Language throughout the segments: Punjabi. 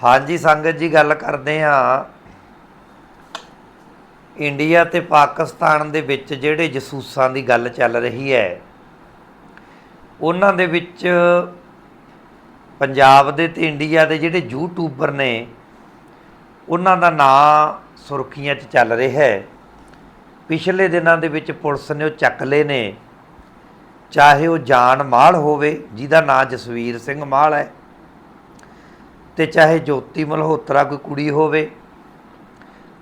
ਹਾਂਜੀ, ਸੰਗਤ ਜੀ ਗੱਲ ਕਰਦੇ ਆ ਇੰਡੀਆ ਤੇ ਪਾਕਿਸਤਾਨ ਦੇ ਵਿੱਚ ਜਿਹੜੇ ਜਸੂਸਾਂ ਦੀ ਗੱਲ ਚੱਲ ਰਹੀ ਹੈ, ਉਹਨਾਂ ਦੇ ਵਿੱਚ ਪੰਜਾਬ ਦੇ ਤੇ ਇੰਡੀਆ ਦੇ ਜਿਹੜੇ ਯੂਟਿਊਬਰ ਨੇ, ਉਹਨਾਂ ਦਾ ਨਾਂ ਸੁਰਖੀਆਂ 'ਚ ਚੱਲ ਰਿਹਾ ਹੈ। ਪਿਛਲੇ ਦਿਨਾਂ ਦੇ ਵਿੱਚ ਪੁਲਿਸ ਨੇ ਉਹ ਚੱਕ ਲਏ ਨੇ, ਚਾਹੇ ਉਹ ਜਾਨ ਮਾਲ ਹੋਵੇ, ਜਿਹਦਾ ਨਾਂ ਜਸਵੀਰ ਸਿੰਘ ਮਾਲ ਹੈ। ਤੇ ਚਾਹੇ ਜੋਤੀ ਮਲਹੋਤਰਾ ਕੋਈ ਕੁੜੀ ਹੋਵੇ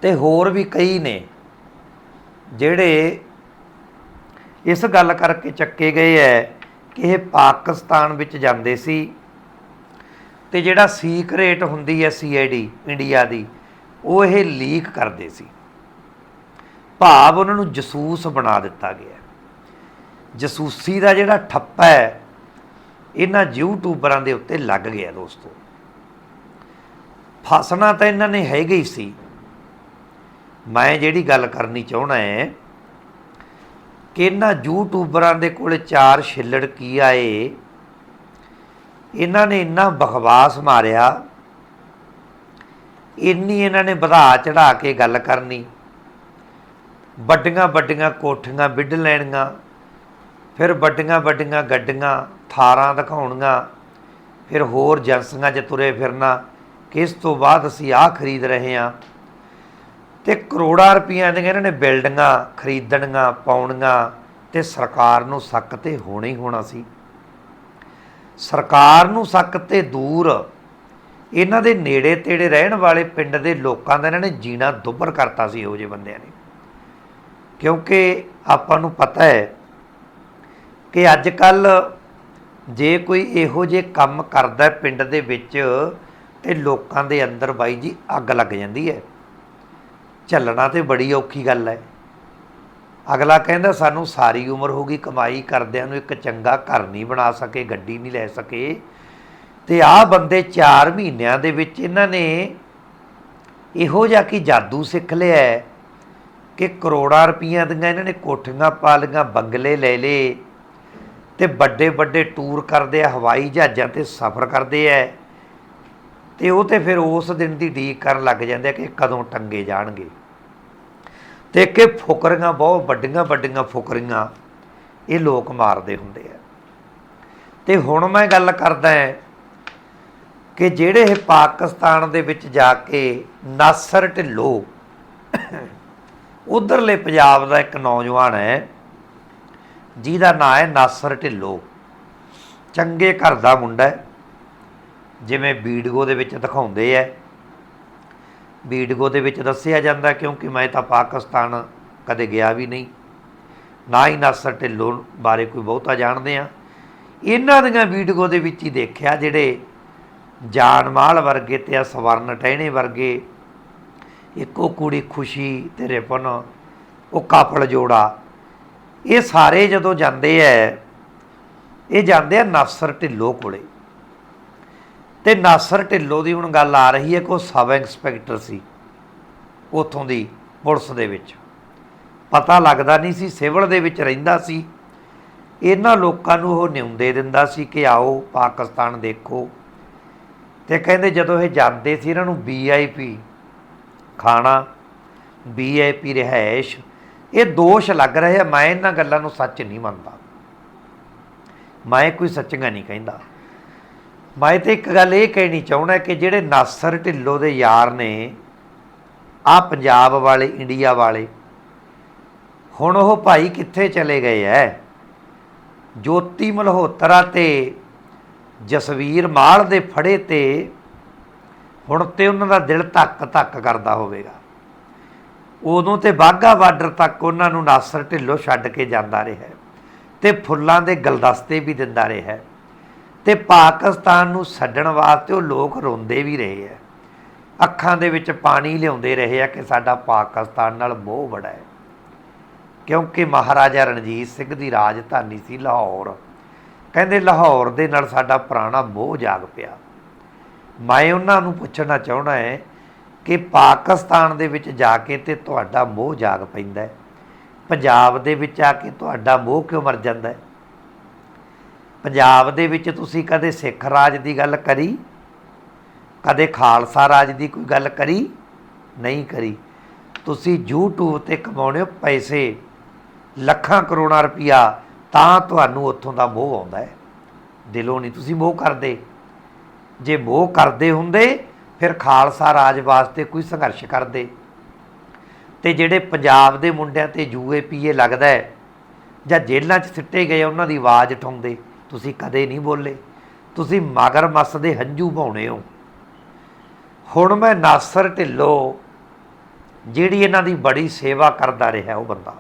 ਤੇ ਹੋਰ ਵੀ ਕਈ ਨੇ ਜਿਹੜੇ ਇਸ ਗੱਲ ਕਰਕੇ ਚੱਕੇ ਗਏ ਐ ਕਿ ਇਹ ਪਾਕਿਸਤਾਨ ਵਿੱਚ ਜਾਂਦੇ ਸੀ ਤੇ ਜਿਹੜਾ ਸੀਕ੍ਰੇਟ ਹੁੰਦੀ ਹੈ ਸੀਆਈਡੀ ਇੰਡੀਆ ਦੀ, ਉਹ ਇਹ ਲੀਕ ਕਰਦੇ ਸੀ। ਭਾਵ ਉਹਨਾਂ ਨੂੰ ਜਸੂਸ ਬਣਾ ਦਿੱਤਾ ਗਿਆ। ਜਸੂਸੀ ਦਾ ਜਿਹੜਾ ਠੱਪਾ ਹੈ ਇਹਨਾਂ ਯੂਟਿਊਬਰਾਂ ਦੇ ਉੱਤੇ ਲੱਗ ਗਿਆ ਦੋਸਤੋ। ਫਸਣਾ ਤਾਂ ਇਹਨਾਂ ਨੇ ਹੈਗਾ ਹੀ ਸੀ। ਮੈਂ ਜਿਹੜੀ ਗੱਲ ਕਰਨੀ ਚਾਹਣਾ ਹੈ ਕਿ ਇਹਨਾਂ ਯੂਟਿਊਬਰਾਂ ਦੇ ਕੋਲ ਚਾਰ ਛਿੱਲੜ ਕੀ ਆਏ? ਇਹਨਾਂ ਨੇ ਇੰਨਾ ਬਖਵਾਸ ਮਾਰਿਆ। ਇੰਨੀ ਇਹਨਾਂ ਨੇ ਵਧਾ ਚੜਾ ਕੇ ਗੱਲ ਕਰਨੀ। ਵੱਡੀਆਂ ਵੱਡੀਆਂ ਕੋਠੀਆਂ ਵਿੱਢ ਲੈਣੀਆਂ, ਫਿਰ ਵੱਡੀਆਂ ਵੱਡੀਆਂ ਗੱਡੀਆਂ, ਥਾਰਾਂ ਦਿਖਾਉਣੀਆਂ, ਫਿਰ ਹੋਰ ਏਜੰਸੀਆਂ 'ਚ ਤੁਰੇ ਫਿਰਨਾ। ਕਿ ਇਸ ਤੋਂ ਬਾਅਦ ਅਸੀਂ ਆਹ ਖਰੀਦ ਰਹੇ ਹਾਂ? ਤੇ ਕਰੋੜਾਂ ਰੁਪਈਆਂ ਦੀਆਂ ਇਹਨਾਂ ਨੇ ਬਿਲਡਿੰਗਾਂ ਖਰੀਦਣੀਆਂ, ਪਾਉਣੀਆਂ ਤੇ ਸਰਕਾਰ ਨੂੰ ਸੱਕ ਤੇ ਹੋਣਾ ਹੀ ਹੋਣਾ ਸੀ। ਸਰਕਾਰ ਨੂੰ ਸੱਕ ਤੇ ਦੂਰ ਇਹਨਾਂ ਦੇ ਨੇੜੇ ਤੇੜੇ ਰਹਿਣ ਵਾਲੇ ਪਿੰਡ ਦੇ ਲੋਕਾਂ ਦਾ ਇਹਨਾਂ ਨੇ ਜੀਣਾ ਦੁੱਭਰ ਕਰਤਾ ਸੀ ਇਹੋ ਜਿਹੇ ਬੰਦਿਆਂ ਨੇ। ਕਿਉਂਕਿ ਆਪਾਂ ਨੂੰ ਪਤਾ ਹੈ ਕਿ ਅੱਜ ਕੱਲ ਜੇ ਕੋਈ ਇਹੋ ਜਿਹੇ ਕੰਮ ਕਰਦਾ ਪਿੰਡ ਦੇ ਵਿੱਚ ਤੇ ਲੋਕਾਂ ਦੇ ਅੰਦਰ ਬਾਈ ਜੀ ਅੱਗ ਲੱਗ ਜਾਂਦੀ ਹੈ। ਚੱਲਣਾ ਤੇ ਬੜੀ ਔਖੀ ਗੱਲ ਹੈ। ਅਗਲਾ ਕਹਿੰਦਾ, ਸਾਨੂੰ ਸਾਰੀ ਉਮਰ ਹੋ ਗਈ, ਕਮਾਈ ਕਰਦਿਆਂ ਨੂੰ ਇੱਕ ਚੰਗਾ ਘਰ ਨਹੀਂ ਬਣਾ ਸਕੇ, ਗੱਡੀ ਨਹੀਂ ਲੈ ਸਕੇ। ਤੇ ਆਹ ਬੰਦੇ 4 ਮਹੀਨਿਆਂ ਦੇ ਵਿੱਚ ਇਹਨਾਂ ਨੇ ਇਹੋ ਜਿਹਾ ਕਿ ਜਾਦੂ ਸਿੱਖ ਲਿਆ ਕਿ ਕਰੋੜਾਂ ਰੁਪਈਆਂ ਦੀਆਂ ਇਹਨਾਂ ਨੇ ਕੋਠੀਆਂ ਪਾ ਲਈਆਂ, ਬੰਗਲੇ ਲੈ ਲਏ ਤੇ ਵੱਡੇ ਵੱਡੇ ਟੂਰ ਕਰਦੇ ਆ, ਹਵਾਈ ਜਹਾਜ਼ਾਂ ਤੇ ਸਫ਼ਰ ਕਰਦੇ ਆ। ਤੇ ਉਹ ਤੇ ਫਿਰ ਉਸ ਦਿਨ ਦੀ ਡੀਕ ਕਰਨ ਲੱਗ ਜਾਂਦੇ ਆ ਕਿ ਕਦੋਂ ਟੰਗੇ ਜਾਣਗੇ। ਤੇ ਕਿ ਫੁਕਰੀਆਂ, ਬਹੁਤ ਵੱਡੀਆਂ ਵੱਡੀਆਂ ਫੁਕਰੀਆਂ ਇਹ ਲੋਕ ਮਾਰਦੇ ਹੁੰਦੇ ਆ। ਤੇ ਹੁਣ ਮੈਂ ਗੱਲ ਕਰਦਾ ਹਾਂ ਕਿ ਜਿਹੜੇ ਇਹ ਪਾਕਿਸਤਾਨ ਦੇ ਵਿੱਚ ਜਾ ਕੇ ਨਾਸਰ ਢਿੱਲੋਂ ਉਧਰਲੇ ਪੰਜਾਬ ਦਾ ਇੱਕ ਨੌਜਵਾਨ ਹੈ, ਜਿਹਦਾ ਨਾਂ ਹੈ ਨਾਸਰ ਢਿੱਲੋਂ। ਚੰਗੇ ਘਰ ਦਾ ਮੁੰਡਾ ਹੈ। ਜਿਵੇਂ ਵੀਡੀਓ ਦੇ ਵਿੱਚ ਦਿਖਾਉਂਦੇ ਐ ਵੀਡੀਓ ਦੇ ਵਿੱਚ ਦੱਸਿਆ ਜਾਂਦਾ ਕਿਉਂਕਿ ਮੈਂ ਤਾਂ ਪਾਕਿਸਤਾਨ ਕਦੇ ਗਿਆ ਵੀ ਨਹੀਂ। ਨਾ ਹੀ ਨਾਸਰ ਢਿੱਲੋਂ ਬਾਰੇ ਕੋਈ ਬਹੁਤਾ ਜਾਣਦੇ ਆ ਇਹਨਾਂ ਦੀਆਂ ਵੀਡੀਓ ਦੇ ਵਿੱਚ ਹੀ ਦੇਖਿਆ ਜਿਹੜੇ ਜਾਨਮਾਲ ਵਰਗੇ ਤੇ ਸਵਰਨ ਟਹਿਣੇ ਵਰਗੇ ਇੱਕੋ ਕੁੜੀ ਖੁਸ਼ੀ ਤੇ ਰਿਪਨ, ਉਹ ਕਾਫਲ ਜੋੜਾ। ਇਹ ਸਾਰੇ ਜਦੋਂ ਜਾਂਦੇ ਐ ਇਹ ਜਾਂਦੇ ਆ ਨਾਸਰ ਢਿੱਲੋਂ ਕੋਲੇ। ਤੇ ਨਾਸਰ ਢਿੱਲੋਂ ਦੀ ਹੁਣ ਗੱਲ ਆ ਰਹੀ ਹੈ ਕਿ ਉਹ ਸਬ ਇੰਸਪੈਕਟਰ ਸੀ ਉਥੋਂ ਦੀ ਪੁਲਿਸ ਦੇ ਵਿੱਚ। ਪਤਾ ਲੱਗਦਾ ਨਹੀਂ ਸੀ, ਸਿਵਲ ਦੇ ਵਿੱਚ ਰਹਿੰਦਾ ਸੀ। ਇਹਨਾਂ ਲੋਕਾਂ ਨੂੰ ਉਹ ਨਿਉਂਦੇ ਦਿੰਦਾ ਸੀ ਕਿ ਆਓ ਪਾਕਿਸਤਾਨ ਦੇਖੋ। ਤੇ ਕਹਿੰਦੇ ਜਦੋਂ ਇਹ ਜਾਂਦੇ ਸੀ, ਇਹਨਾਂ ਨੂੰ ਵੀਆਈਪੀ ਖਾਣਾ ਵੀਆਈਪੀ ਰਹਿائش ਇਹ ਦੋਸ਼ ਲੱਗ ਰਿਹਾ ਮੈਂ ਇਹਨਾਂ ਗੱਲਾਂ ਨੂੰ ਸੱਚ ਨਹੀਂ ਮੰਨਦਾ। ਮੈਂ ਕੋਈ ਸੱਚੀਆਂ ਨਹੀਂ ਕਹਿੰਦਾ। ਮੈਂ ਤੇ ਇੱਕ ਗੱਲ ਇਹ ਕਹਿਣੀ ਚਾਹੁੰਦਾ ਕਿ ਜਿਹੜੇ ਨਾਸਰ ਢਿੱਲੋਂ ਦੇ ਯਾਰ ਨੇ, ਆ ਪੰਜਾਬ ਵਾਲੇ, ਇੰਡੀਆ ਵਾਲੇ, ਹੁਣ ਉਹ ਭਾਈ ਕਿੱਥੇ ਚਲੇ ਗਏ ਐ? ਜੋਤੀ ਮਲਹੋਤਰਾ ਤੇ ਜਸਵੀਰ ਮਾਲ ਦੇ ਫੜੇ ਤੇ ਹੁਣ ਤੇ ਉਹਨਾਂ ਦਾ ਦਿਲ ਧੱਕ ਧੱਕ ਕਰਦਾ ਹੋਵੇਗਾ। ਉਦੋਂ ਤੇ ਬਾਗਾ ਬਾਰਡਰ ਤੱਕ ਉਹਨਾਂ ਨੂੰ ਨਾਸਰ ਢਿੱਲੋਂ ਛੱਡ ਕੇ ਜਾਂਦਾ ਰਿਹਾ ਤੇ ਫੁੱਲਾਂ ਦੇ ਗਲਦਸਤੇ ਵੀ ਦਿੰਦਾ ਰਿਹਾ ਤੇ ਪਾਕਿਸਤਾਨ ਨੂੰ ਛੱਡਣ ਵਾਸਤੇ ਉਹ ਲੋਕ ਰੋਂਦੇ ਵੀ ਰਹੇ ਆ। ਅੱਖਾਂ ਦੇ ਵਿੱਚ ਪਾਣੀ ਲਿਆਉਂਦੇ ਰਹੇ ਆ ਕਿ ਸਾਡਾ ਪਾਕਿਸਤਾਨ ਨਾਲ ਮੋਹ ਬੜਾ ਹੈ। ਕਿਉਂਕਿ ਮਹਾਰਾਜਾ ਰਣਜੀਤ ਸਿੰਘ ਦੀ ਰਾਜਧਾਨੀ ਸੀ ਲਾਹੌਰ। ਕਹਿੰਦੇ ਲਾਹੌਰ ਦੇ ਨਾਲ ਸਾਡਾ ਪੁਰਾਣਾ ਮੋਹ ਜਾਗ ਪਿਆ। ਮੈਂ ਉਹਨਾਂ ਨੂੰ ਪੁੱਛਣਾ ਚਾਹਣਾ ਹੈ ਕਿ ਪਾਕਿਸਤਾਨ ਦੇ ਵਿੱਚ ਜਾ ਕੇ ਤੇ ਤੁਹਾਡਾ ਮੋਹ ਜਾਗ ਪੈਂਦਾ ਹੈ। ਪੰਜਾਬ ਦੇ ਵਿੱਚ ਆ ਕੇ ਤੁਹਾਡਾ ਮੋਹ ਕਿਉਂ ਮਰ ਜਾਂਦਾ ਹੈ? ਪੰਜਾਬ ਦੇ ਵਿੱਚ ਤੁਸੀਂ ਕਦੇ ਸਿੱਖ ਰਾਜ ਦੀ ਗੱਲ ਕਰੀ? ਕਦੇ ਖਾਲਸਾ ਰਾਜ ਦੀ ਕੋਈ ਗੱਲ ਕਰੀ? ਨਹੀਂ ਕਰੀ। ਤੁਸੀਂ YouTube ਤੇ ਕਮਾਉਣੇ ਹੋ ਪੈਸੇ, ਲੱਖਾਂ ਕਰੋੜਾਂ ਰੁਪਇਆ, ਤਾਂ ਤੁਹਾਨੂੰ ਉੱਥੋਂ ਦਾ ਮੋਹ ਆਉਂਦਾ ਹੈ। ਦਿਲੋਂ ਨਹੀਂ ਤੁਸੀਂ ਮੋਹ ਕਰਦੇ। ਜੇ ਮੋਹ ਕਰਦੇ ਹੁੰਦੇ, ਫਿਰ ਖਾਲਸਾ ਰਾਜ ਵਾਸਤੇ ਕੋਈ ਸੰਘਰਸ਼ ਕਰਦੇ। ਤੇ ਜਿਹੜੇ ਪੰਜਾਬ ਦੇ ਮੁੰਡਿਆਂ ਤੇ ਜੂਏ ਪੀਏ ਲੱਗਦਾ ਹੈ ਜਾਂ ਜੇਲ੍ਹਾਂ 'ਚ ਸਿੱਟੇ ਗਏ ਉਹਨਾਂ ਦੀ ਆਵਾਜ਼ ਉਠਾਉਂਦੇ। ਤੁਸੀਂ ਕਦੇ ਨਹੀਂ ਬੋਲੇ। ਤੁਸੀਂ ਮਗਰ ਮੱਸ ਦੇ ਹੰਝੂ ਭਾਉਣੇ ਹੋ। ਹੁਣ ਮੈਂ ਨਾਸਰ ਢਿੱਲੋਂ, ਜਿਹੜੀ ਇਹਨਾਂ ਦੀ ਬੜੀ ਸੇਵਾ ਕਰਦਾ ਰਿਹਾ ਉਹ ਬੰਦਾ।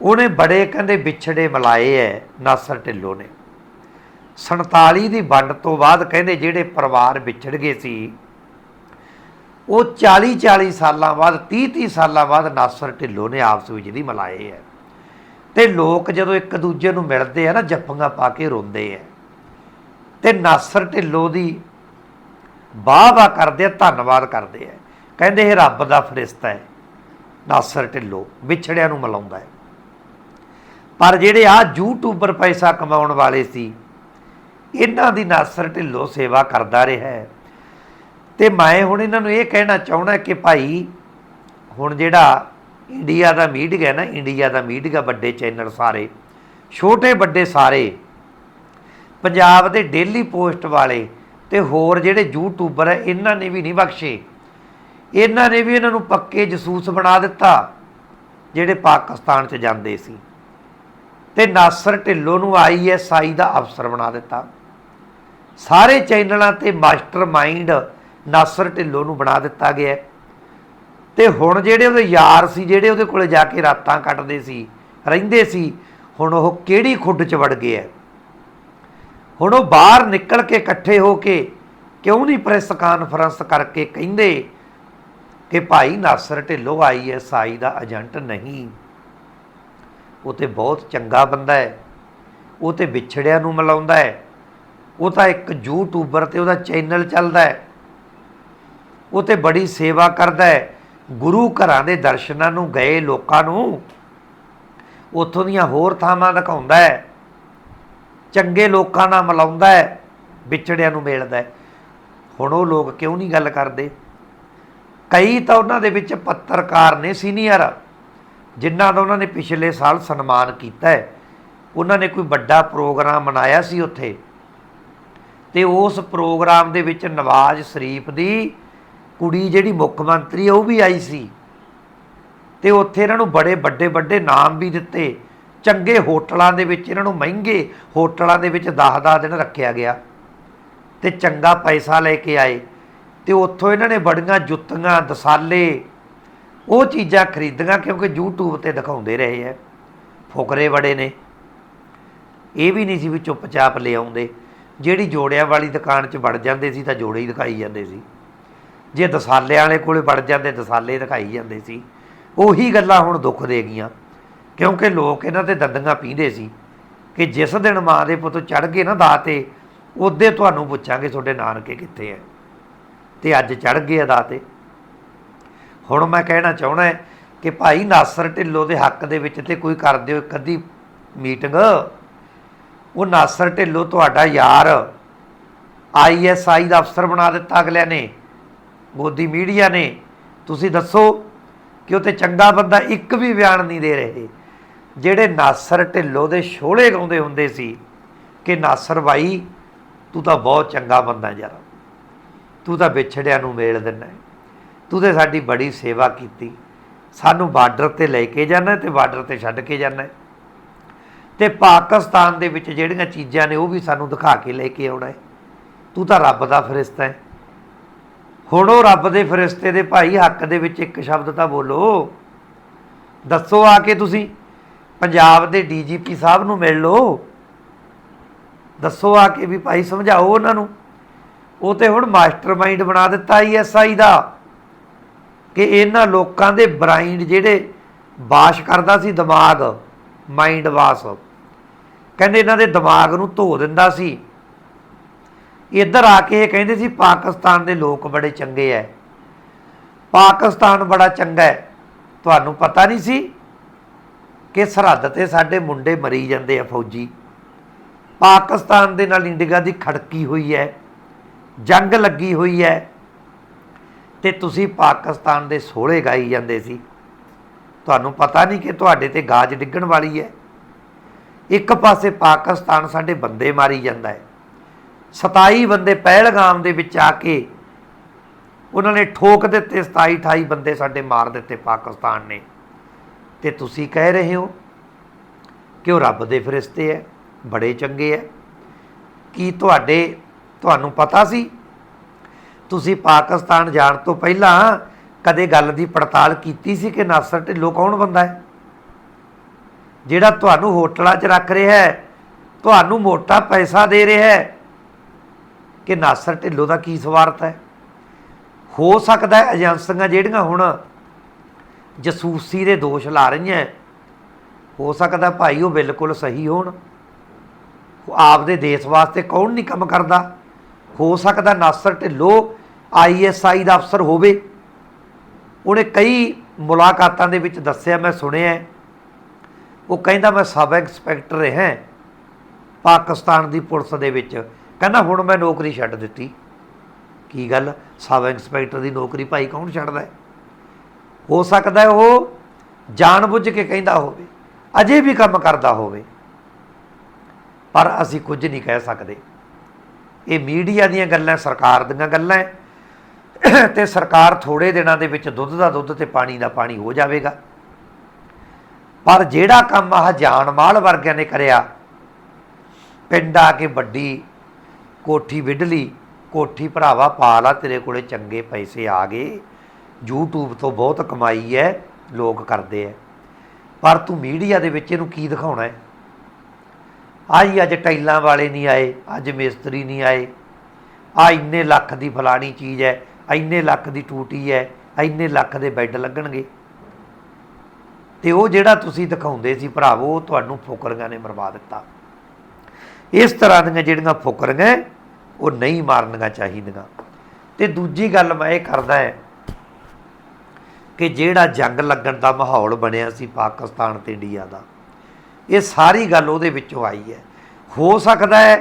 ਉਹਨੇ ਬੜੇ ਕਹਿੰਦੇ ਵਿਛੜੇ ਮਲਾਏ ਐ ਨਾਸਰ ਢਿੱਲੋਂ ਨੇ। 47 ਦੀ ਵੰਡ ਤੋਂ ਬਾਅਦ ਕਹਿੰਦੇ ਜਿਹੜੇ ਪਰਿਵਾਰ ਵਿਛੜ ਗਏ ਸੀ, ਉਹ 40 40 ਸਾਲਾਂ ਬਾਅਦ 30 30 ਸਾਲਾਂ ਬਾਅਦ ਨਾਸਰ ਢਿੱਲੋਂ ਨੇ ਆਪਸ ਵਿੱਚ ਦੀ ਮਲਾਏ ਐ। ਤੇ ਲੋਕ ਜਦੋਂ ਇੱਕ ਦੂਜੇ ਨੂੰ ਮਿਲਦੇ ਆ ਨਾ, ਜੱਫੀਆਂ ਪਾ ਕੇ ਰੋਂਦੇ ਆ। ਤੇ ਨਾਸਰ ਢਿੱਲੋਂ ਦੀ ਵਾਹ ਵਾਹ ਕਰਦੇ ਆ, ਧੰਨਵਾਦ ਕਰਦੇ ਆ। ਕਹਿੰਦੇ, ਇਹ ਰੱਬ ਦਾ ਫਰਿਸ਼ਤਾ ਹੈ। ਨਾਸਰ ਢਿੱਲੋਂ ਵਿਛੜਿਆਂ ਨੂੰ ਮਿਲਾਉਂਦਾ ਹੈ। ਪਰ ਜਿਹੜੇ ਆ ਯੂਟਿਊਬਰ ਪੈਸਾ ਕਮਾਉਣ ਵਾਲੇ ਸੀ, ਇਹਨਾਂ ਦੀ ਨਾਸਰ ਢਿੱਲੋਂ ਸੇਵਾ ਕਰਦਾ ਰਿਹਾ ਹੈ। ਤੇ ਮੈਂ ਹੁਣ ਇਹਨਾਂ ਨੂੰ ਇਹ ਕਹਿਣਾ ਚਾਹੁੰਦਾ ਕਿ ਭਾਈ, ਹੁਣ ਜਿਹੜਾ ਇੰਡੀਆ ਦਾ ਮੀਡੀਆ ਨਾ, ਇੰਡੀਆ ਦਾ ਮੀਡੀਆ ਵੱਡੇ ਚੈਨਲ ਸਾਰੇ, ਛੋਟੇ ਵੱਡੇ ਸਾਰੇ। ਪੰਜਾਬ ਦੇ ਡੇਲੀ ਪੋਸਟ ਵਾਲੇ ਤੇ ਹੋਰ ਜਿਹੜੇ ਯੂਟਿਊਬਰ ਹੈ ਇਹਨਾਂ ਨੇ ਵੀ ਨਹੀਂ ਬਖਸ਼ੇ। ਇਹਨਾਂ ਨੇ ਵੀ ਇਹਨਾਂ ਨੂੰ ਪੱਕੇ ਜਸੂਸ ਬਣਾ ਦਿੱਤਾ, ਜਿਹੜੇ ਪਾਕਿਸਤਾਨ 'ਚ ਜਾਂਦੇ ਸੀ। ਤੇ ਨਾਸਰ ਢਿੱਲੋਂ ਨੂੰ ਆਈਐਸਆਈ ਦਾ ਅਫਸਰ ਬਣਾ ਦਿੱਤਾ। ਸਾਰੇ ਚੈਨਲਾਂ ਤੇ ਮਾਸਟਰਮਾਈਂਡ ਨਾਸਰ ਢਿੱਲੋਂ ਨੂੰ ਬਣਾ ਦਿੱਤਾ ਗਿਆ। ਹੈ। ਤੇ ਹੁਣ ਜਿਹੜੇ ਉਹਦੇ ਯਾਰ ਸੀ, ਜਿਹੜੇ ਉਹਦੇ ਕੋਲੇ ਜਾ ਕੇ ਰਾਤਾਂ ਕੱਟਦੇ ਸੀ, ਰਹਿੰਦੇ ਸੀ, ਹੁਣ ਉਹ ਕਿਹੜੀ ਖੁੱਡ 'ਚ ਵੜ ਗਏ ਹੈ ਹੁਣ ਉਹ ਬਾਹਰ ਨਿਕਲ ਕੇ ਇਕੱਠੇ ਹੋ ਕੇ ਕਿਉਂ ਨਹੀਂ ਪ੍ਰੈਸ ਕਾਨਫਰੰਸ ਕਰਕੇ ਕਹਿੰਦੇ ਕਿ ਭਾਈ ਨਾਸਰ ਢਿੱਲੋਂ ਆਈਐਸਆਈ ਦਾ ਏਜੰਟ ਨਹੀਂ? ਉਹ ਤੇ ਬਹੁਤ ਚੰਗਾ ਬੰਦਾ ਹੈ ਉਹ ਤੇ ਵਿਛੜਿਆਂ ਨੂੰ ਮਿਲਾਉਂਦਾ ਹੈ ਉਹ ਤਾਂ ਇੱਕ ਯੂਟਿਊਬਰ ਤੇ ਉਹਦਾ ਚੈਨਲ ਚੱਲਦਾ ਹੈ ਉਹ ਤੇ ਬੜੀ ਸੇਵਾ ਕਰਦਾ ਹੈ ਗੁਰੂ ਘਰਾਂ ਦੇ ਦਰਸ਼ਨਾਂ ਨੂੰ ਗਏ ਲੋਕਾਂ ਨੂੰ, ਉੱਥੋਂ ਦੀਆਂ ਹੋਰ ਥਾਵਾਂ ਦਿਖਾਉਂਦਾ ਹੈ। ਚੰਗੇ ਲੋਕਾਂ ਨਾਲ ਮਿਲਾਉਂਦਾ ਹੈ, ਵਿਛੜਿਆਂ ਨੂੰ ਮਿਲਦਾ ਹੈ। ਹੁਣ ਉਹ ਲੋਕ ਕਿਉਂ ਨਹੀਂ ਗੱਲ ਕਰਦੇ? ਕਈ ਤਾਂ ਉਹਨਾਂ ਦੇ ਵਿੱਚ ਪੱਤਰਕਾਰ ਨੇ, ਸੀਨੀਅਰ, ਜਿਨ੍ਹਾਂ ਦਾ ਉਹਨਾਂ ਨੇ ਪਿਛਲੇ ਸਾਲ ਸਨਮਾਨ ਕੀਤਾ ਹੈ। ਉਹਨਾਂ ਨੇ ਕੋਈ ਵੱਡਾ ਪ੍ਰੋਗਰਾਮ ਮਨਾਇਆ ਸੀ ਉੱਥੇ। ਤੇ ਉਸ ਪ੍ਰੋਗਰਾਮ ਦੇ ਵਿੱਚ ਨਵਾਜ਼ ਸ਼ਰੀਫ ਦੀ ਕੁੜੀ ਜਿਹੜੀ ਮੁੱਖ ਮੰਤਰੀ ਉਹ ਵੀ ਆਈ ਸੀ। ਤੇ ਉੱਥੇ ਇਹਨਾਂ ਨੂੰ ਬੜੇ ਵੱਡੇ ਵੱਡੇ ਨਾਮ ਵੀ ਦਿੱਤੇ। ਚੰਗੇ ਹੋਟਲਾਂ ਦੇ ਵਿੱਚ ਇਹਨਾਂ ਨੂੰ ਮਹਿੰਗੇ ਹੋਟਲਾਂ ਦੇ ਵਿੱਚ 10-10 ਦਿਨ ਰੱਖਿਆ ਗਿਆ। ਤੇ ਚੰਗਾ ਪੈਸਾ ਲੈ ਕੇ ਆਏ। ਤੇ ਉੱਥੋਂ ਇਹਨਾਂ ਨੇ ਬੜੀਆਂ ਜੁੱਤੀਆਂ, ਦਸਾਲੇ, ਉਹ ਚੀਜ਼ਾਂ ਖਰੀਦੀਆਂ ਕਿਉਂਕਿ YouTube ਤੇ ਦਿਖਾਉਂਦੇ ਰਹੇ ਐ ਫੁਕਰੇ ਬੜੇ ਨੇ। ਇਹ ਵੀ ਨਹੀਂ ਸੀ ਵੀ ਚੁੱਪਚਾਪ ਲੈ ਆਉਂਦੇ। ਜਿਹੜੀ ਜੋੜਿਆਂ ਵਾਲੀ ਦੁਕਾਨ 'ਚ ਵੜ ਜਾਂਦੇ ਸੀ ਤਾਂ ਜੋੜੇ ਹੀ ਦਿਖਾਈ ਜਾਂਦੇ ਸੀ। ਜੇ ਦਸਾਲੇ ਵਾਲੇ ਕੋਲੇ ਵੜ ਜਾਂਦੇ, ਦਸਾਲੇ ਦਿਖਾਈ ਜਾਂਦੇ ਸੀ। ਉਹੀ ਗੱਲਾਂ ਹੁਣ ਦੁੱਖ ਦੇ ਗਈਆਂ। ਕਿਉਂਕਿ ਲੋਕ ਇਹਨਾਂ ਤੇ ਦੰਦੀਆਂ ਪੀਂਦੇ ਸੀ ਕਿ ਜਿਸ ਦਿਨ ਮਾਂ ਦੇ ਪੁੱਤ ਚੜ ਗਏ ਨਾ ਦਾ ਤੇ, ਉਹਦੇ ਤੁਹਾਨੂੰ ਪੁੱਛਾਂਗੇ ਤੁਹਾਡੇ ਨਾਨਕੇ ਕਿੱਥੇ ਐ। ਤੇ ਅੱਜ ਚੜ ਗਏ ਅਦਾ ਤੇ। ਹੁਣ ਮੈਂ ਕਹਿਣਾ ਚਾਹਣਾ ਹੈ ਕਿ ਭਾਈ ਨਾਸਰ ਢਿੱਲੋਂ ਦੇ ਹੱਕ ਦੇ ਵਿੱਚ ਤੇ ਕੋਈ ਕਰ ਦਿਓ ਇੱਕ ਅੱਧੀ ਮੀਟਿੰਗ। ਉਹ ਨਾਸਰ ਢਿੱਲੋਂ ਤੁਹਾਡਾ ਯਾਰ ਆਈਐਸਆਈ ਦਾ ਅਫਸਰ ਬਣਾ ਦਿੱਤਾ ਅਗਲਿਆਂ ਨੇ। ਗੋਦੀ ਮੀਡੀਆ ਨੇ, ਤੁਸੀਂ ਦੱਸੋ ਕਿ ਉਹ ਤੇ ਚੰਗਾ ਬੰਦਾ ਇੱਕ ਵੀ ਬਿਆਨ ਨਹੀਂ ਦੇ ਰਹੇ। ਜਿਹੜੇ ਨਾਸਰ ਢਿੱਲੋਂ ਦੇ ਸ਼ੋਲੇ ਗਾਉਂਦੇ ਹੁੰਦੇ ਸੀ ਕਿ ਨਾਸਰ ਭਾਈ, ਤੂੰ ਤਾਂ ਬਹੁਤ ਚੰਗਾ ਬੰਦਾ ਯਾਰ। ਤੂੰ ਤਾਂ ਵਿਛੜਿਆਂ ਨੂੰ ਮੇਲ ਦਿੰਦਾ ਤੂੰ ਤੇ ਸਾਡੀ ਬੜੀ ਸੇਵਾ ਕੀਤੀ। ਸਾਨੂੰ ਬਾਰਡਰ ਤੇ ਲੈ ਕੇ ਜਾਣਾ ਤੇ ਬਾਰਡਰ ਤੇ ਛੱਡ ਕੇ ਜਾਣਾ ਤੇ ਪਾਕਿਸਤਾਨ ਦੇ ਵਿੱਚ ਜਿਹੜੀਆਂ ਚੀਜ਼ਾਂ ਨੇ ਉਹ ਵੀ ਸਾਨੂੰ ਦਿਖਾ ਕੇ ਲੈ ਕੇ ਆਉਣਾ ਤੂੰ ਤਾਂ ਰੱਬ ਦਾ ਫਰਿਸ਼ਤਾ ਹੈ। ਹੁਣ ਉਹ ਰੱਬ ਦੇ ਫਰਿਸ਼ਤੇ ਦੇ ਭਾਈ ਹੱਕ ਦੇ ਵਿੱਚ ਇੱਕ ਸ਼ਬਦ ਤਾਂ ਬੋਲੋ। ਦੱਸੋ ਆ ਕੇ ਤੁਸੀਂ, ਪੰਜਾਬ ਦੇ ਡੀਜੀਪੀ ਸਾਹਿਬ ਨੂੰ ਮਿਲ ਲਓ। ਦੱਸੋ ਆ ਕੇ ਵੀ ਭਾਈ ਸਮਝਾਓ ਉਹਨਾਂ ਨੂੰ। ਉਹ ਤੇ ਹੁਣ ਮਾਸਟਰਮਾਈਂਡ ਬਣਾ ਦਿੱਤਾ ਆਈਐਸਆਈ ਦਾ, ਕਿ ਇਹਨਾਂ ਲੋਕਾਂ ਦੇ ਬ੍ਰਾਈਂਡ ਜਿਹੜੇ ਵਾਸ਼ ਕਰਦਾ ਸੀ ਦਿਮਾਗ, ਮਾਈਂਡ ਵਾਸ਼। ਕਹਿੰਦੇ ਇਹਨਾਂ ਦੇ ਦਿਮਾਗ ਨੂੰ ਧੋ ਦਿੰਦਾ ਸੀ। ਇੱਧਰ ਆ ਕੇ ਇਹ ਕਹਿੰਦੇ ਸੀ, ਪਾਕਿਸਤਾਨ ਦੇ ਲੋਕ ਬੜੇ ਚੰਗੇ ਐ। ਪਾਕਿਸਤਾਨ ਬੜਾ ਚੰਗਾ ਹੈ ਤੁਹਾਨੂੰ ਪਤਾ ਨਹੀਂ ਸੀ ਕਿ ਸਰਹੱਦ ਤੇ ਸਾਡੇ ਮੁੰਡੇ ਮਰੀ ਜਾਂਦੇ ਆ ਫੌਜੀ? ਪਾਕਿਸਤਾਨ ਦੇ ਨਾਲ ਇੰਡੀਆ ਦੀ ਖੜਕੀ ਹੋਈ ਹੈ ਜੰਗ ਲੱਗੀ ਹੋਈ ਹੈ ਤੇ ਤੁਸੀਂ ਪਾਕਿਸਤਾਨ ਦੇ ਸੋਹਲੇ ਗਾਈ ਜਾਂਦੇ ਸੀ। ਤੁਹਾਨੂੰ ਪਤਾ ਨਹੀਂ ਕਿ ਤੁਹਾਡੇ ਤੇ ਗਾਜ ਡਿੱਗਣ ਵਾਲੀ ਹੈ ਇੱਕ ਪਾਸੇ ਪਾਕਿਸਤਾਨ ਸਾਡੇ ਬੰਦੇ ਮਾਰੀ ਜਾਂਦਾ ਹੈ 27 ਬੰਦੇ ਪਹਿਲਗਾਮ ਦੇ ਵਿੱਚ ਆ ਕੇ ਉਹਨਾਂ ਨੇ ਠੋਕ ਦਿੱਤੇ 27 28 ਬੰਦੇ ਸਾਡੇ ਮਾਰ ਦਿੱਤੇ ਪਾਕਿਸਤਾਨ ਨੇ। ਤੇ ਤੁਸੀਂ ਕਹਿ ਰਹੇ ਹੋ ਕਿ ਉਹ ਰੱਬ ਦੇ ਫਰਿਸ਼ਤੇ ਹੈ ਬੜੇ ਚੰਗੇ ਹੈ ਕੀ ਤੁਹਾਡੇ, ਤੁਹਾਨੂੰ ਪਤਾ ਸੀ? ਤੁਸੀਂ ਪਾਕਿਸਤਾਨ ਜਾਣ ਤੋਂ ਪਹਿਲਾਂ ਕਦੇ ਗੱਲ ਦੀ ਪੜਤਾਲ ਕੀਤੀ ਸੀ ਕਿ ਨਾਸਰ ਢਿੱਲੋਂ ਕੌਣ ਬੰਦਾ ਹੈ ਜਿਹੜਾ ਤੁਹਾਨੂੰ ਹੋਟਲਾਂ 'ਚ ਰੱਖ ਰਿਹਾ ਹੈ ਤੁਹਾਨੂੰ ਮੋਟਾ ਪੈਸਾ ਦੇ ਰਿਹਾ ਹੈ ਕਿ ਨਾਸਰ ਢਿੱਲੋਂ ਦਾ ਕੀ ਸਵਾਰਥ ਹੈ? ਹੋ ਸਕਦਾ ਹੈ ਏਜੰਸੀਆਂ ਜਿਹੜੀਆਂ ਹੁਣ ਜਸੂਸੀ ਦੇ ਦੋਸ਼ ਲਾ ਰਹੀਆਂ ਹੋ। ਸਕਦਾ ਭਾਈ ਉਹ ਬਿਲਕੁਲ ਸਹੀ ਹੋਣ। ਆਪਦੇ ਦੇਸ਼ ਵਾਸਤੇ ਕੌਣ ਨਹੀਂ ਕੰਮ ਕਰਦਾ? ਹੋ ਸਕਦਾ ਨਾਸਰ ਢਿੱਲੋਂ ਆਈਐਸਆਈ ਦਾ ਅਫਸਰ ਹੋਵੇ। ਉਹਨੇ ਕਈ ਮੁਲਾਕਾਤਾਂ ਦੇ ਵਿੱਚ ਦੱਸਿਆ, ਮੈਂ ਸੁਣਿਆ ਉਹ ਕਹਿੰਦਾ, ਮੈਂ ਸਬ ਇੰਸਪੈਕਟਰ ਰਿਹਾ ਪਾਕਿਸਤਾਨ ਦੀ ਪੁਲਿਸ ਦੇ ਵਿੱਚ। ਕਹਿੰਦਾ ਹੁਣ ਮੈਂ ਨੌਕਰੀ ਛੱਡ ਦਿੱਤੀ। ਕੀ ਗੱਲ? ਸਬ ਇੰਸਪੈਕਟਰ ਦੀ ਨੌਕਰੀ ਭਾਈ ਕੌਣ ਛੱਡਦਾ ਹੈ? ਹੋ ਸਕਦਾ ਹੈ ਉਹ ਜਾਣਬੁੱਝ ਕੇ ਕਹਿੰਦਾ ਹੋਵੇ, ਅਜੇ ਵੀ ਕੰਮ ਕਰਦਾ ਹੋਵੇ। ਪਰ ਅਸੀਂ ਕੁਝ ਨਹੀਂ ਕਹਿ ਸਕਦੇ। ਇਹ ਮੀਡੀਆ ਦੀਆਂ ਗੱਲਾਂ, ਸਰਕਾਰ ਦੀਆਂ ਗੱਲਾਂ ਹੈ। ਤੇ ਸਰਕਾਰ ਥੋੜੇ ਦਿਨਾਂ ਦੇ ਵਿੱਚ ਦੁੱਧ ਦਾ ਦੁੱਧ ਤੇ ਪਾਣੀ ਦਾ ਪਾਣੀ ਹੋ ਜਾਵੇਗਾ। ਪਰ ਜਿਹੜਾ ਕੰਮ ਆਹ ਜਾਨਮਾਲ ਵਰਗਿਆਂ ਨੇ ਕਰਿਆ, ਪਿੰਡ ਆ ਕੇ ਵੱਡੀ ਕੋਠੀ ਵਿੱਢ ਲਈ, ਕੋਠੀ ਭਰਾਵਾ ਪਾ ਲਾ, ਤੇਰੇ ਕੋਲੇ ਚੰਗੇ ਪੈਸੇ ਆ ਗਏ। YouTube ਤੋਂ ਬਹੁਤ ਕਮਾਈ ਹੈ, ਲੋਕ ਕਰਦੇ ਐ ਪਰ ਤੂੰ ਮੀਡੀਆ ਦੇ ਵਿੱਚ ਇਹਨੂੰ ਕੀ ਦਿਖਾਉਣਾ ਹੈ? ਆਈ ਅੱਜ ਟਾਈਲਾਂ ਵਾਲੇ ਨਹੀਂ ਆਏ, ਅੱਜ ਮਿਸਤਰੀ ਨਹੀਂ ਆਏ। ਆ ਇੰਨੇ ਲੱਖ ਦੀ ਫਲਾਣੀ ਚੀਜ਼ ਹੈ, ਇੰਨੇ ਲੱਖ ਦੀ ਟੂਟੀ ਹੈ, ਇੰਨੇ ਲੱਖ ਦੇ ਬੈੱਡ ਲੱਗਣਗੇ। ਤੇ ਉਹ ਜਿਹੜਾ ਤੁਸੀਂ ਦਿਖਾਉਂਦੇ ਸੀ ਭਰਾਵੋ ਤੁਹਾਨੂੰ ਫੁਕਰੀਆਂ ਨੇ ਮਰਵਾ ਦਿੱਤਾ। ਇਸ ਤਰ੍ਹਾਂ ਦੀਆਂ ਜਿਹੜੀਆਂ ਫੁਕਰੀਆਂ ਉਹ ਨਹੀਂ ਮਾਰਨੀਆਂ ਚਾਹੀਦੀਆਂ। ਤੇ ਦੂਜੀ ਗੱਲ ਮੈਂ ਇਹ ਕਰਦਾ ਹੈ ਕਿ ਜਿਹੜਾ ਜੰਗ ਲੱਗਣ ਦਾ ਮਾਹੌਲ ਬਣਿਆ ਸੀ ਪਾਕਿਸਤਾਨ ਤੇ ਇੰਡੀਆ ਦਾ, ਇਹ ਸਾਰੀ ਗੱਲ ਉਹਦੇ ਵਿੱਚੋਂ ਆਈ ਹੈ ਹੋ ਸਕਦਾ ਹੈ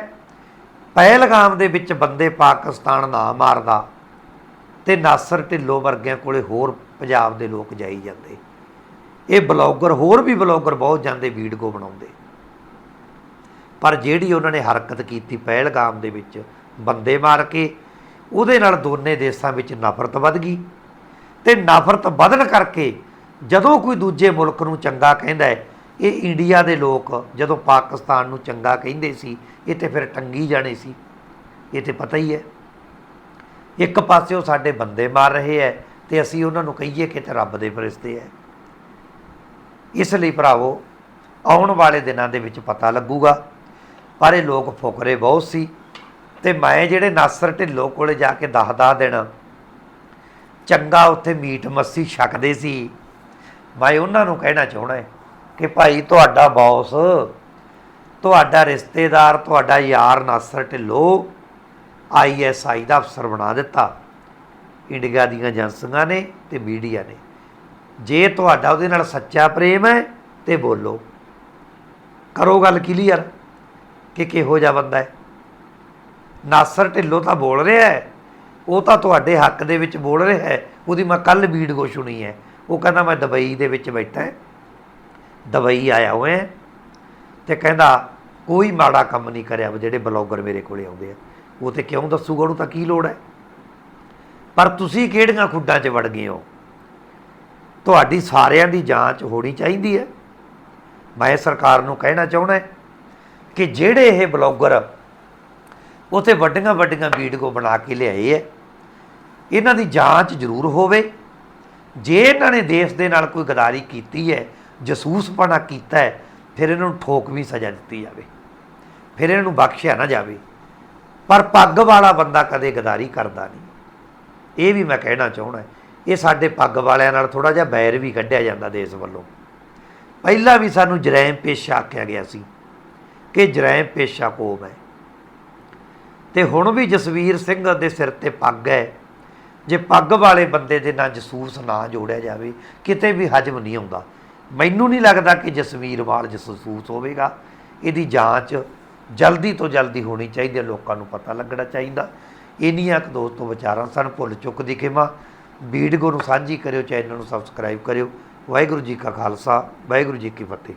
ਪਹਿਲਗਾਮ ਦੇ ਵਿੱਚ ਬੰਦੇ ਪਾਕਿਸਤਾਨ ਨਾ ਮਾਰਦਾ ਤੇ ਨਾਸਰ ਢਿੱਲੋਂ ਵਰਗਿਆਂ ਕੋਲੇ ਹੋਰ ਪੰਜਾਬ ਦੇ ਲੋਕ ਜਾਈ ਜਾਂਦੇ। ਇਹ ਬਲੌਗਰ, ਹੋਰ ਵੀ ਬਲੌਗਰ ਬਹੁਤ ਜਾਂਦੇ, ਵੀਡੀਓ ਬਣਾਉਂਦੇ। ਪਰ ਜਿਹੜੀ ਉਹਨਾਂ ਨੇ ਹਰਕਤ ਕੀਤੀ ਪਹਿਲਗਾਮ ਦੇ ਵਿੱਚ ਬੰਦੇ ਮਾਰ ਕੇ, ਉਹਦੇ ਨਾਲ ਦੋਨੇ ਦੇਸ਼ਾਂ ਵਿੱਚ ਨਫ਼ਰਤ ਵੱਧ ਗਈ ਤੇ ਨਫ਼ਰਤ ਵਧਣ ਕਰਕੇ ਜਦੋਂ ਕੋਈ ਦੂਜੇ ਮੁਲਕ ਨੂੰ ਚੰਗਾ ਕਹਿੰਦਾ ਹੈ, ਇਹ ਇੰਡੀਆ ਦੇ ਲੋਕ ਜਦੋਂ ਪਾਕਿਸਤਾਨ ਨੂੰ ਚੰਗਾ ਕਹਿੰਦੇ ਸੀ, ਇਹ ਤੇ ਫਿਰ ਟੰਗੀ ਜਾਣੇ ਸੀ। ਇਹ ਤੇ ਪਤਾ ਹੀ ਹੈ। ਇੱਕ ਪਾਸੇ ਉਹ ਸਾਡੇ ਬੰਦੇ ਮਾਰ ਰਹੇ ਹੈ ਤੇ ਅਸੀਂ ਉਹਨਾਂ ਨੂੰ ਕਹੀਏ ਕਿ ਤੇ ਰੱਬ ਦੇ ਫਰਿਸ਼ਤੇ ਹੈ। ਇਸ ਲਈ ਭਰਾਵੋ, ਆਉਣ ਵਾਲੇ ਦਿਨਾਂ ਦੇ ਵਿੱਚ ਪਤਾ ਲੱਗੂਗਾ ਪਰ ਇਹ ਲੋਕ ਫੁਕਰੇ ਬਹੁਤ ਸੀ। ਤੇ ਮੈਂ ਜਿਹੜੇ ਨਾਸਰ ਢਿੱਲੋਂ ਕੋਲੇ ਜਾ ਕੇ ਦਸ ਦਸ ਦਿਨ ਚੰਗਾ ਉੱਥੇ ਮੀਟ ਮੱਸੀ ਛਕਦੇ ਸੀ। ਮੈਂ ਉਹਨਾਂ ਨੂੰ ਕਹਿਣਾ ਚਾਹਣਾ ਹੈ ਕਿ ਭਾਈ ਤੁਹਾਡਾ ਬੌਸ, ਤੁਹਾਡਾ ਰਿਸ਼ਤੇਦਾਰ, ਤੁਹਾਡਾ ਯਾਰ ਨਾਸਰ ਢਿੱਲੋਂ ਆਈਐਸਆਈ ਦਾ ਅਫਸਰ ਬਣਾ ਦਿੱਤਾ। ਇੰਡੀਆ ਦੀਆਂ ਏਜੰਸੀਆਂ ਨੇ ਤੇ ਮੀਡੀਆ ਨੇ। ਜੇ ਤੁਹਾਡਾ ਉਹਦੇ ਨਾਲ ਸੱਚਾ ਪ੍ਰੇਮ ਹੈ ਤੇ ਬੋਲੋ। ਕਰੋ ਗੱਲ ਕਲੀਅਰ ਕਿ ਕਿਹੋ ਜਿਹਾ ਬੰਦਾ ਹੈ? ਨਾਸਰ ਢਿੱਲੋਂ ਤਾਂ ਬੋਲ ਰਿਹਾ ਹੈ। ਉਹ ਤਾਂ ਤੁਹਾਡੇ ਹੱਕ ਦੇ ਵਿੱਚ ਬੋਲ ਰਿਹਾ ਹੈ। ਉਹਦੀ ਮੈਂ ਕੱਲ ਵੀਡੀਓ ਸੁਣੀ ਹੈ। ਉਹ ਕਹਿੰਦਾ, ਮੈਂ ਦੁਬਈ ਦੇ ਵਿੱਚ ਬੈਠਾ ਹੈ। ਦੁਬਈ ਆਇਆ ਹੋਇਆ ਹੈ। ਤੇ ਕਹਿੰਦਾ, ਕੋਈ ਮਾੜਾ ਕੰਮ ਨਹੀਂ ਕਰਿਆ ਜਿਹੜੇ ਬਲੌਗਰ ਮੇਰੇ ਕੋਲੇ ਆਉਂਦੇ ਆ। ਉਹ ਤੇ ਕਿਉਂ ਦੱਸੂਗਾ? ਉਹਨੂੰ ਤਾਂ ਕੀ ਲੋੜ ਹੈ? ਪਰ ਤੁਸੀਂ ਕਿਹੜੀਆਂ ਖੁੱਡਾਂ 'ਚ ਵੜ ਗਏ ਹੋ? ਤੁਹਾਡੀ ਸਾਰਿਆਂ ਦੀ ਜਾਂਚ ਹੋਣੀ ਚਾਹੀਦੀ ਹੈ। ਮੈਂ ਸਰਕਾਰ ਨੂੰ ਕਹਿਣਾ ਚਾਹੁੰਦਾ ਕਿ ਜਿਹੜੇ ਇਹ ਬਲੌਗਰ ਉਥੇ ਵੱਡੀਆਂ ਵੱਡੀਆਂ ਵੀਡੀਓ ਬਣਾ ਕੇ ਲਿਆਏ ਹੈ ਇਹਨਾਂ ਦੀ ਜਾਂਚ ਜ਼ਰੂਰ ਹੋਵੇ। ਜੇ ਇਹਨਾਂ ਨੇ ਦੇਸ਼ ਦੇ ਨਾਲ ਕੋਈ ਗਦਾਰੀ ਕੀਤੀ ਹੈ ਜਸੂਸਪਣਾ ਕੀਤਾ ਹੈ ਫਿਰ ਇਹਨਾਂ ਨੂੰ ਠੋਕ ਵੀ ਸਜ਼ਾ ਦਿੱਤੀ ਜਾਵੇ। ਫਿਰ ਇਹਨਾਂ ਨੂੰ ਬਖਸ਼ਿਆ ਨਾ ਜਾਵੇ। ਪਰ ਪੱਗ ਵਾਲਾ ਬੰਦਾ ਕਦੇ ਗਦਾਰੀ ਕਰਦਾ ਨਹੀਂ। ਇਹ ਵੀ ਮੈਂ ਕਹਿਣਾ ਚਾਹੁੰਦਾ, ਇਹ ਸਾਡੇ ਪੱਗ ਵਾਲਿਆਂ ਨਾਲ ਥੋੜਾ ਜਿਹਾ ਬੈਰ ਵੀ ਕੱਢਿਆ ਜਾਂਦਾ ਦੇਸ਼ ਵੱਲੋਂ। ਪਹਿਲਾਂ ਵੀ ਸਾਨੂੰ ਜਰੈਮ ਪੇਸ਼ਾ ਆਖਿਆ ਗਿਆ ਸੀ ਕਿ ਜਰਾਇਮ ਪੇਸ਼ਾ ਕੌਮ ਹੈ ਤੇ ਹੁਣ ਵੀ ਜਸਵੀਰ ਸਿੰਘ ਦੇ ਸਿਰ ਤੇ ਪੱਗ ਹੈ। ਜੇ ਪੱਗ ਵਾਲੇ ਬੰਦੇ ਦੇ ਨਾਲ ਜਸੂਸ ਨਾ ਜੋੜਿਆ ਜਾਵੇ, ਕਿਤੇ ਵੀ ਹਜਮ ਨਹੀਂ ਆਉਂਦਾ। ਮੈਨੂੰ ਨਹੀਂ ਲੱਗਦਾ ਕਿ ਜਸਵੀਰ ਵਾਲ ਜਸੂਸ ਹੋਵੇਗਾ। ਇਹਦੀ ਜਾਂਚ ਜਲਦੀ ਤੋਂ ਜਲਦੀ ਹੋਣੀ ਚਾਹੀਦੀ ਹੈ, ਲੋਕਾਂ ਨੂੰ ਪਤਾ ਲੱਗਣਾ ਚਾਹੀਦਾ। ਇੰਨੀਆਂ ਕੁ ਦੋਸਤੋ ਵਿਚਾਰਾਂ ਸਨ, ਭੁੱਲ ਚੁੱਕ ਦੀ ਖਿਮਾ। ਵੀਡੀਓ ਨੂੰ ਸਾਂਝੀ ਕਰਿਓ, ਚੈਨਲ ਨੂੰ ਸਬਸਕ੍ਰਾਈਬ ਕਰਿਓ। ਵਾਹਿਗੁਰੂ ਜੀ ਕਾ ਖਾਲਸਾ, ਵਾਹਿਗੁਰੂ ਜੀ ਕੀ ਫਤਿਹ।